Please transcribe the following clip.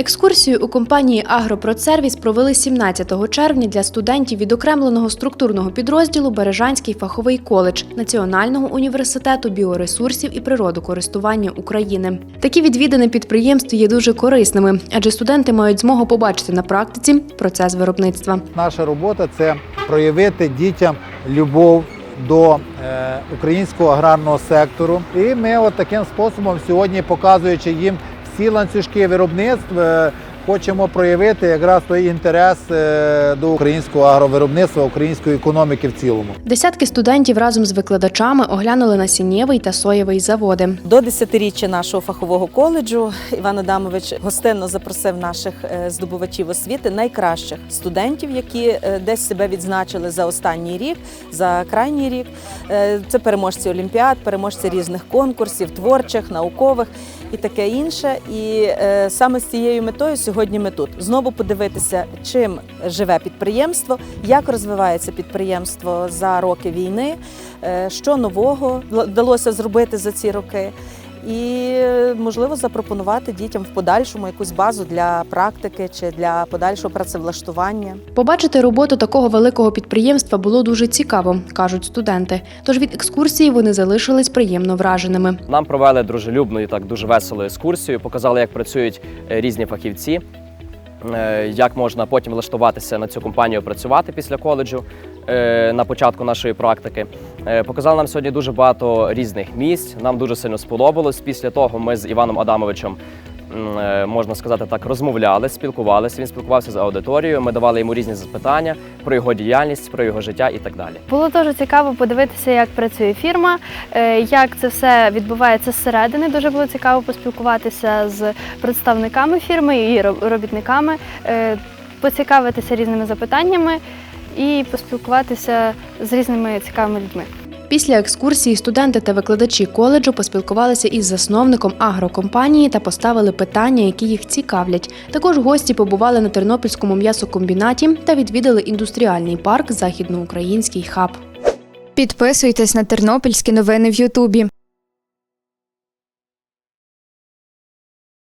Екскурсію у компанії Агропродсервіс провели 17 червня для студентів відокремленого структурного підрозділу Бережанський фаховий коледж Національного університету біоресурсів і природокористування України. Такі відвідини підприємств є дуже корисними, адже студенти мають змогу побачити на практиці процес виробництва. Наша робота це проявити дітям любов до е, українського аграрного сектору. І ми от таким способом сьогодні, показуючи їм всі ланцюжки виробництв, е, хочемо проявити якраз той інтерес е, до українського агровиробництва, української економіки в цілому. Десятки студентів разом з викладачами оглянули насіннєвий та соєвий заводи. До десятиріччя нашого фахового коледжу Іван Адамович гостинно запросив наших е, здобувачів освіти, найкращих студентів, які десь себе відзначили за останній рік, за крайній рік. Це переможці олімпіад, переможці різних конкурсів, творчих, наукових і таке інше. І е, саме з цією метою сьогодні ми тут знову подивитися, чим живе підприємство, як розвивається підприємство за роки війни, е, що нового вдалося зробити за ці роки. І можливо запропонувати дітям в подальшому якусь базу для практики чи для подальшого працевлаштування. Побачити роботу такого великого підприємства було дуже цікаво, кажуть студенти. Тож від екскурсії вони залишились приємно враженими. Нам провели дружелюбну і так дуже веселу екскурсію, показали, як працюють е, різні фахівці, як можна потім влаштуватися на цю компанію працювати після коледжу е, на початку нашої практики. Е, Показали нам сьогодні дуже багато різних місць. Нам дуже сильно сподобалось. Після того ми з Іваном Адамовичем. Е, Можна сказати так, розмовляли, спілкувалися. Він спілкувався з аудиторією. Ми давали йому різні запитання про його діяльність, про його життя і так далі. Було дуже цікаво подивитися, як працює фірма, е, як це все відбувається зсередини. Дуже було цікаво поспілкуватися з представниками фірми і роб- робітниками, е, поцікавитися різними запитаннями і поспілкуватися з різними цікавими людьми. Після екскурсії студенти та викладачі коледжу поспілкувалися із засновником агрокомпанії та поставили питання, які їх цікавлять. Також гості побували на Тернопільському м'ясокомбінаті та відвідали індустріальний парк Західноукраїнський хаб. Підписуйтесь на тернопільські новини в Ютубі.